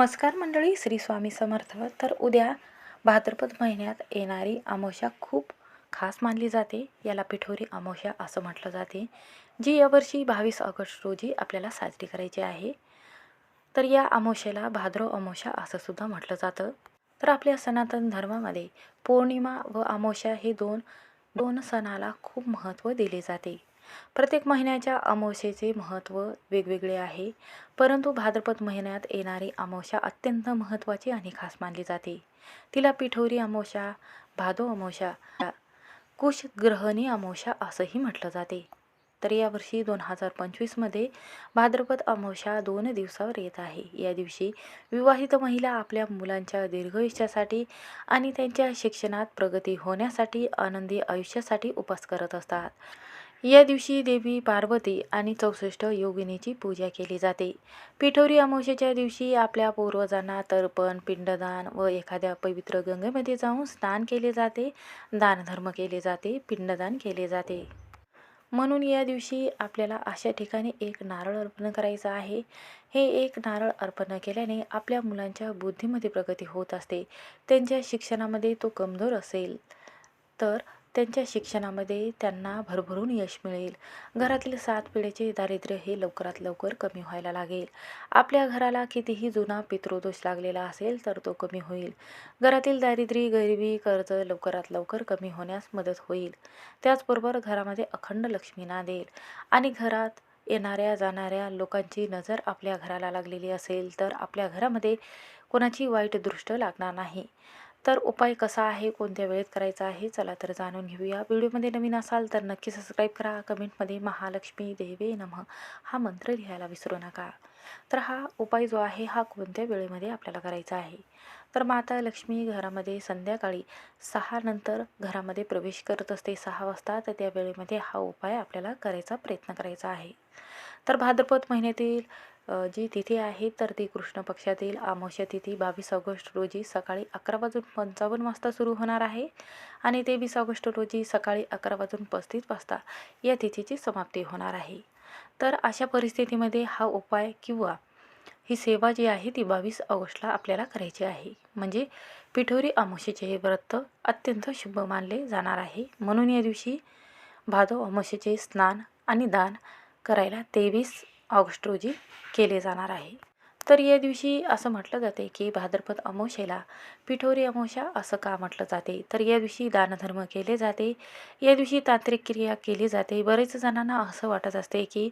नमस्कार मंडळी श्री स्वामी समर्थ. तर उद्या भाद्रपद महिन्यात येणारी अमावस्या खूप खास मानली जाते. याला पिठोरी अमावस्या असं म्हटलं जाते जी यावर्षी बावीस ऑगस्ट रोजी आपल्याला साजरी करायची आहे. तर या अमावस्येला भाद्रव अमावस्या असं सुद्धा म्हटलं जातं. तर आपल्या सनातन धर्मामध्ये पौर्णिमा व अमावस्या हे दोन दोन सणाला खूप महत्त्व दिले जाते. प्रत्येक महिन्याच्या अमावस्येचे महत्त्व वेगवेगळे आहे. परंतु भाद्रपद महिन्यात येणारी अमावस्या अत्यंत महत्त्वाची आणि खास मानली जाते. तिला पिठोरी अमावस्या भादो अमावस्या कुश ग्रहणी अमावस्या असंही म्हटलं जाते. तर यावर्षी दोन हजार पंचवीसमध्ये भाद्रपद अमावस्या दोन दिवसावर येत आहे. या दिवशी विवाहित महिला आपल्या मुलांच्या दीर्घयुष्यासाठी आणि त्यांच्या शिक्षणात प्रगती होण्यासाठी आनंदी आयुष्यासाठी उपास करत असतात. या दिवशी देवी पार्वती आणि चौसष्ट योगिनीची पूजा केली जाते. पिठोरी अमावस्येच्या दिवशी आपल्या पूर्वजांना तर्पण पिंडदान व एखाद्या पवित्र गंगेमध्ये जाऊन स्नान केले जाते. दानधर्म केले जाते पिंडदान केले जाते. म्हणून या दिवशी आपल्याला अशा ठिकाणी एक नारळ अर्पण करायचं आहे. हे एक नारळ अर्पण केल्याने आपल्या मुलांच्या बुद्धीमध्ये प्रगती होत असते. त्यांच्या शिक्षणामध्ये तो कमजोर असेल तर त्यांच्या शिक्षणामध्ये त्यांना भरभरून यश मिळेल. घरातील सात पिढीचे दारिद्र्य हे लवकरात लवकर कमी व्हायला लागेल. आपल्या घराला कितीही जुना पितृदोष लागलेला असेल तर तो कमी होईल. घरातील दारिद्र्य गरिबी कर्ज लवकरात लवकर कमी होण्यास मदत होईल. त्याचबरोबर घरामध्ये अखंड लक्ष्मी नांदेल आणि घरात येणाऱ्या जाणाऱ्या लोकांची नजर आपल्या घराला लागलेली असेल तर आपल्या घरामध्ये कोणाची वाईट दृष्ट लागणार नाही. तर उपाय कसा आहे? कोणत्या वेळेत करायचा आहे? चला तर जाणून घेऊया. व्हिडिओमध्ये नवीन असाल तर नक्की सबस्क्राईब करा. कमेंटमध्ये महालक्ष्मी देवे नम. हा मंत्र लिहायला विसरू नका. तर हा उपाय जो आहे हा कोणत्या वेळेमध्ये आपल्याला करायचा आहे? तर माता लक्ष्मी घरामध्ये संध्याकाळी सहा नंतर घरामध्ये प्रवेश करत असते. सहा वाजता तर त्या वेळेमध्ये हा उपाय आपल्याला करायचा प्रयत्न करायचा आहे. तर भाद्रपद महिन्यातील जी तिथी आहे तर ती कृष्ण पक्षातील अमावस्या तिथी बावीस ऑगस्ट रोजी सकाळी अकरा वाजून पंचावन्न वाजता सुरू होणार आहे आणि तेवीस ऑगस्ट रोजी सकाळी अकरा वाजून पस्तीस वाजता या तिथीची समाप्ती होणार आहे. तर अशा परिस्थितीमध्ये हा उपाय किंवा ही सेवा जी आहे ती बावीस ऑगस्टला आपल्याला करायची आहे. म्हणजे पिठोरी अमावस्येचे हे व्रत अत्यंत शुभ मानले जाणार आहे. म्हणून या दिवशी भादव अमावस्येचे स्नान आणि दान करायला तेवीस ऑगस्ट रोजी केले जाणार आहे. तर या दिवशी असं म्हटलं जाते की भाद्रपद अमावस्येला पिठोरी अमावस्या असं का म्हटलं जाते? तर या दिवशी दानधर्म केले जाते. या दिवशी तांत्रिक क्रिया केली जाते. बरेच जणांना असं वाटत असते की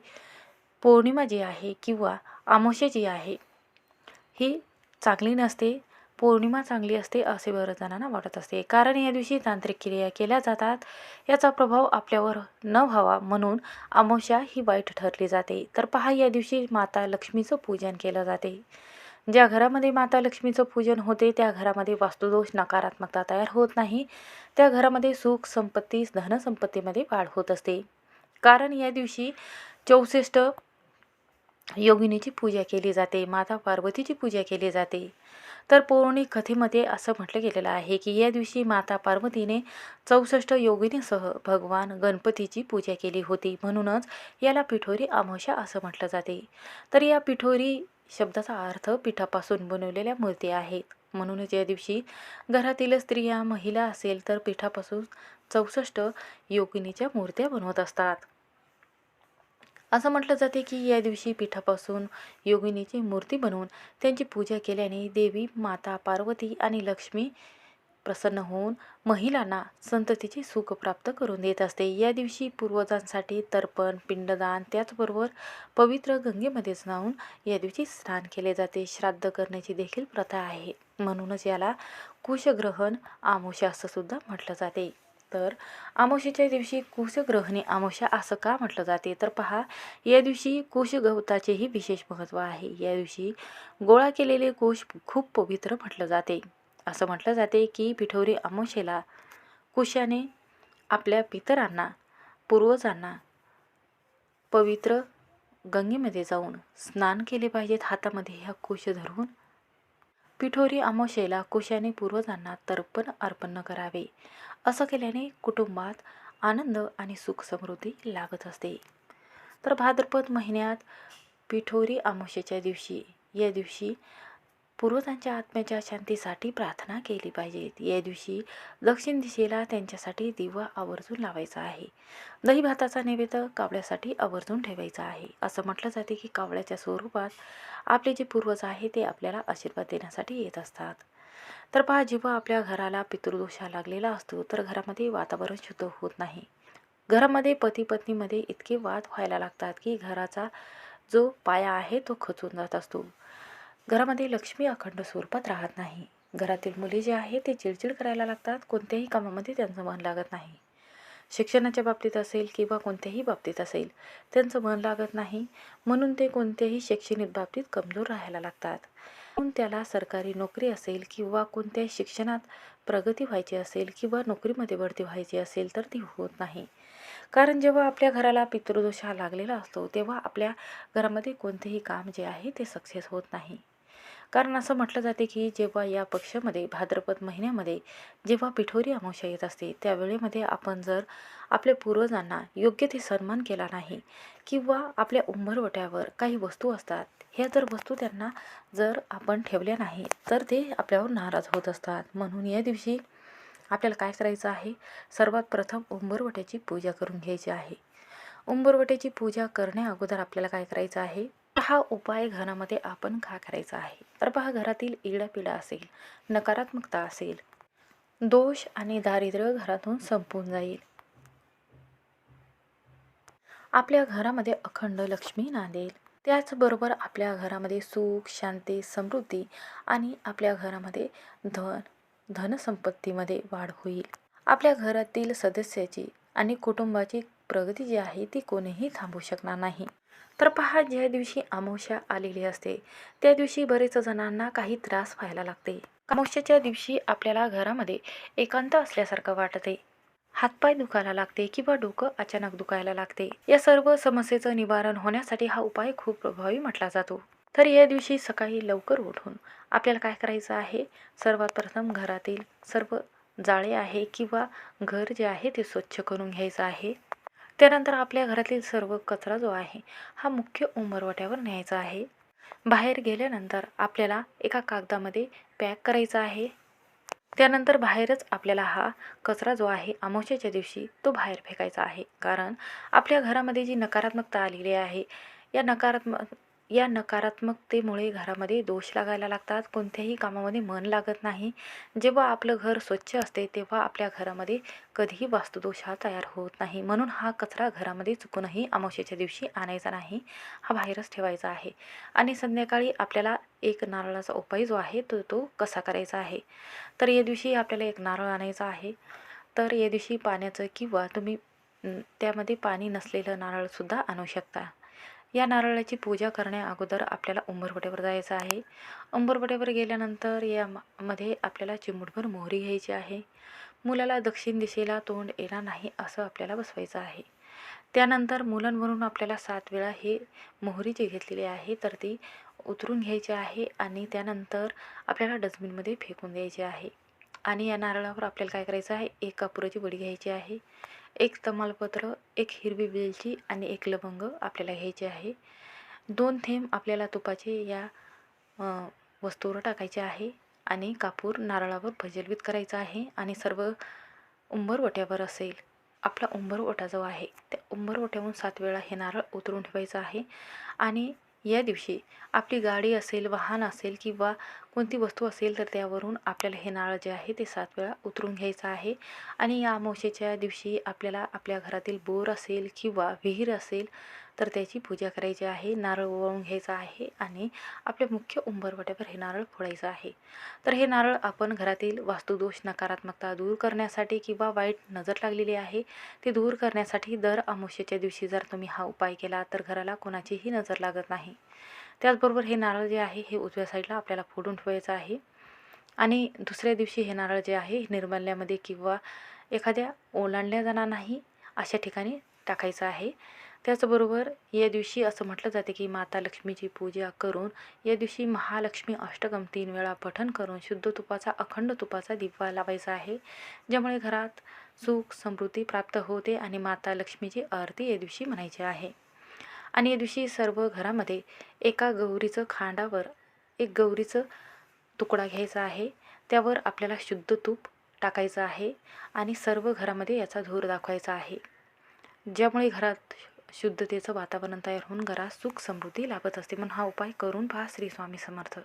पौर्णिमा जी आहे किंवा अमावस्या जी आहे ही चांगली नसते. पौर्णिमा चांगली असते असे बऱ्याच जणांना वाटत असते. कारण या दिवशी तांत्रिक क्रिया केल्या जातात. याचा प्रभाव आपल्यावर न व्हावा म्हणून अमावस्या ही वाईट ठरली जाते. तर पहा या दिवशी माता लक्ष्मीचं पूजन केलं जाते. ज्या घरामध्ये माता लक्ष्मीचं पूजन होते त्या घरामध्ये वास्तुदोष नकारात्मकता तयार होत नाही. त्या घरामध्ये सुख संपत्ती धनसंपत्तीमध्ये वाढ होत असते. कारण या दिवशी चौसष्ट योगिनीची पूजा केली जाते माता पार्वतीची पूजा केली जाते. तर पौराणिक कथेमध्ये असं म्हटलं गेलेलं आहे की या दिवशी माता पार्वतीने चौसष्ट योगिनीसह भगवान गणपतीची पूजा केली होती. म्हणूनच याला पिठोरी अमावस्या असं म्हटलं जाते. तर या पिठोरी शब्दाचा अर्थ पिठापासून बनवलेल्या मूर्ती आहेत. म्हणूनच या दिवशी घरातील स्त्रिया महिला असेल तर पिठापासून चौसष्ट योगिनीच्या मूर्त्या बनवत असतात. असं म्हटलं जाते की या दिवशी पीठापासून योगिनीची मूर्ती बनवून त्यांची पूजा केल्याने देवी माता पार्वती आणि लक्ष्मी प्रसन्न होऊन महिलांना संततीचे सुख प्राप्त करून देत असते. या दिवशी पूर्वजांसाठी तर्पण पिंडदान त्याचबरोबर पवित्र गंगेमध्ये जाऊन या दिवशी स्नान केले जाते. श्राद्ध करण्याची देखील प्रथा आहे. म्हणूनच याला कुशग्रहण आमोशा असं सुद्धा म्हटलं जाते. तर अमावस्येच्या दिवशी कुशग्रहणी अमावस्या असं का म्हटलं जाते? तर पहा या दिवशी कुश गवताचेही विशेष महत्त्व आहे. या दिवशी गोळा केलेले कुश खूप पवित्र म्हटलं जाते. असं म्हटलं जाते की पिठोरी अमावस्येला कुशाने आपल्या पितरांना पूर्वजांना पवित्र गंगेमध्ये जाऊन स्नान केले पाहिजेत. हातामध्ये ह्या कुश धरून पिठोरी अमावस्येला कुशाने पूर्वजांना तर्पण अर्पण करावे. असं केल्याने कुटुंबात आनंद आणि सुख समृद्धी लागत असते. तर भाद्रपद महिन्यात पिठोरी अमावस्येच्या दिवशी या दिवशी पूर्वजांच्या आत्म्याच्या शांतीसाठी प्रार्थना केली पाहिजेत. या दिवशी दक्षिण दिशेला त्यांच्यासाठी दिवा आवर्जून लावायचा आहे. दही भाताचा नैवेद्य कावळ्यासाठी आवर्जून ठेवायचा आहे. असं म्हटलं जाते की कावळ्याच्या स्वरूपात आपले जे पूर्वज आहे ते आपल्याला आशीर्वाद देण्यासाठी येत असतात. तर पहा जेव्हा आपल्या घराला पितृदोषा लागलेला असतो तर घरामध्ये वातावरण शुद्ध होत नाही. घरामध्ये पती पत्नीमध्ये इतके वाद व्हायला लागतात की घराचा जो पाया आहे तो खचून जात असतो. घरामध्ये लक्ष्मी अखंड स्वरूपात राहत नाही. घरातील मुले जे आहे ते चिडचिड करायला लागतात. कोणत्याही कामामध्ये त्यांचं मन लागत नाही. शिक्षणाच्या बाबतीत असेल किंवा कोणत्याही बाबतीत असेल त्यांचं मन लागत नाही. म्हणून ते कोणत्याही शैक्षणिक बाबतीत कमजोर राहायला लागतात. म्हणून त्याला सरकारी नोकरी असेल किंवा कोणत्याही शिक्षणात प्रगती व्हायची असेल किंवा नोकरीमध्ये बढती व्हायची असेल तर ती होत नाही. कारण जेव्हा आपल्या घराला पितृदोष हा लागलेला असतो तेव्हा आपल्या घरामध्ये कोणतेही काम जे आहे ते सक्सेस होत नाही. कारण असं म्हटलं जाते की जेव्हा या पक्षामध्ये भाद्रपद महिन्यामध्ये जेव्हा पिठोरी अमावस्या येत असते त्यावेळेमध्ये आपण जर आपल्या पूर्वजांना योग्य ते सन्मान केला नाही किंवा आपल्या उंबरवट्यावर काही वस्तू असतात ह्या जर वस्तू त्यांना जर आपण ठेवल्या नाही तर ते आपल्यावर नाराज होत असतात. म्हणून या दिवशी आपल्याला काय करायचं आहे? सर्वात प्रथम उंबरवट्याची पूजा करून घ्यायची आहे. उंबरवट्याची पूजा करण्या अगोदर आपल्याला काय करायचं आहे? हा उपाय घरामध्ये आपण का करायचा आहे? तर पहा घरातील इडापिडा असेल नकारात्मकता असेल दोष आणि दारिद्र्य घरातून संपून जाईल. आपल्या घरामध्ये अखंड लक्ष्मी नांदेल. त्याचबरोबर आपल्या घरामध्ये सुख शांती समृद्धी आणि आपल्या घरामध्ये धन धनसंपत्तीमध्ये वाढ होईल. आपल्या घरातील सदस्याची आणि कुटुंबाची प्रगती जी आहे ती कोणीही थांबू शकणार नाही. तर पहा ज्या दिवशी अमावस्या आलेली असते त्या दिवशी बरेच जणांना काही त्रास व्हायला लागते. अमावस्याच्या दिवशी आपल्याला घरामध्ये एकांत असल्यासारखं वाटते. हातपाय दुखायला लागते किंवा डोकं अचानक दुखायला लागते. या सर्व समस्येचं निवारण होण्यासाठी हा उपाय खूप प्रभावी म्हटला जातो. तर या दिवशी सकाळी लवकर उठून आपल्याला काय करायचं आहे? सर्वात प्रथम घरातील सर्व जाळे आहे किंवा घर जे आहे ते स्वच्छ करून घ्यायचं आहे? त्यानंतर आपल्या घरातील सर्व कचरा जो आहे हा मुख्य उंबरवाट्यावर न्यायचा आहे. बाहेर गेल्यानंतर आपल्याला एका कागदामध्ये पॅक करायचा आहे. त्यानंतर बाहेरच आपल्याला हा कचरा जो आहे अमावश्याच्या दिवशी तो बाहेर फेकायचा आहे. कारण आपल्या घरामध्ये जी नकारात्मकता आलेली आहे या नकारात्मक या नकारात्मकतेमुळे घरामध्ये दोष लागायला लागतात. कोणत्याही कामामध्ये मन लागत नाही. जेव्हा आपलं घर स्वच्छ असते तेव्हा आपल्या घरामध्ये कधीही वास्तुदोष हा तयार होत नाही. म्हणून हा कचरा घरामध्ये चुकूनही अमावशेच्या दिवशी आणायचा नाही. हा बाहेरच ठेवायचा आहे. आणि संध्याकाळी आपल्याला एक नारळाचा उपाय जो आहे तो तो कसा करायचा आहे? तर या दिवशी आपल्याला एक नारळ आणायचा आहे. तर या दिवशी पाण्याचं किंवा तुम्ही त्यामध्ये पाणी नसलेलं नारळसुद्धा आणू शकता. या नारळाची पूजा करण्या अगोदर आपल्याला उंबरपटेवर जायचं आहे. उंबरवट्यावर गेल्यानंतर यामध्ये आपल्याला चिमूटभर मोहरी घ्यायची आहे. मुलाला दक्षिण दिशेला तोंड येणार नाही असं आपल्याला बसवायचं आहे. त्यानंतर मुलांवरून आपल्याला सात वेळा हे मोहरी जी घेतलेली आहे तर ती उतरून घ्यायची आहे आणि त्यानंतर आपल्याला डस्टबिनमध्ये फेकून द्यायची आहे. आणि या नारळावर आपल्याला काय करायचं आहे? एक कापुराची वडी घ्यायची आहे एक तमालपत्र एक हिरवी वेलची आणि एक लवंग आपल्याला घ्यायचे आहे. दोन थेंब आपल्याला तुपाचे या वस्तूवर टाकायचे आहे आणि कापूर नारळावर भजलवीत करायचा आहे आणि सर्व उंबरवट्यावर असेल आपला उंबरवटा जो आहे त्या उंबरवट्याहून सात वेळा हे नारळ उतरून ठेवायचं आहे आणि या दिवशी आपली गाडी असेल वाहन असेल किंवा कोणती वस्तू असेल तर त्यावरून आपल्याला हे नारळ जे आहे ते सात वेळा उतरून घ्यायचं आहे. आणि या अमावशेच्या दिवशी आपल्याला आपल्या घरातील बोर असेल किंवा विहीर असेल तर त्याची पूजा करायची आहे. नारळ वळून घ्यायचा आहे आणि आपल्या मुख्य उंबरवट्यावर हे नारळ फोडायचं आहे. तर हे नारळ आपण घरातील वास्तुदोष नकारात्मकता दूर करण्यासाठी किंवा वाईट नजर लागलेली आहे ते दूर करण्यासाठी दर अमावस्येच्या दिवशी जर तुम्ही हा उपाय केला तर घराला कोणाचीही नजर लागत नाही. त्याचबरोबर हे नारळ जे आहे हे उजव्या साईडला आपल्याला फोडून ठेवायचं आहे. आणि दुसऱ्या दिवशी हे नारळ जे आहे निर्मल्यामध्ये किंवा एखाद्या ओलांडल्या जाणार नाही अशा ठिकाणी टाकायचं आहे. त्याचबरोबर या दिवशी असं म्हटलं जाते की माता लक्ष्मीची पूजा करून या दिवशी महालक्ष्मी अष्टकम तीन वेळा पठण करून शुद्ध तुपाचा अखंड तुपाचा दिवा लावायचा आहे ज्यामुळे घरात सुख समृद्धी प्राप्त होते आणि माता लक्ष्मीची आरती या दिवशी म्हणायची आहे. आणि या दिवशी सर्व घरामध्ये एका गौरीचं खांडावर एक गौरीचं तुकडा घ्यायचा आहे त्यावर आपल्याला शुद्ध तूप टाकायचं आहे आणि सर्व घरामध्ये याचा धूर दाखवायचा आहे ज्यामुळे घरात शुद्धतेचं वातावरण तयार होऊन घरात सुख समृद्धी लाभत असते. म्हणून हा उपाय करून पहा श्री स्वामी समर्थ.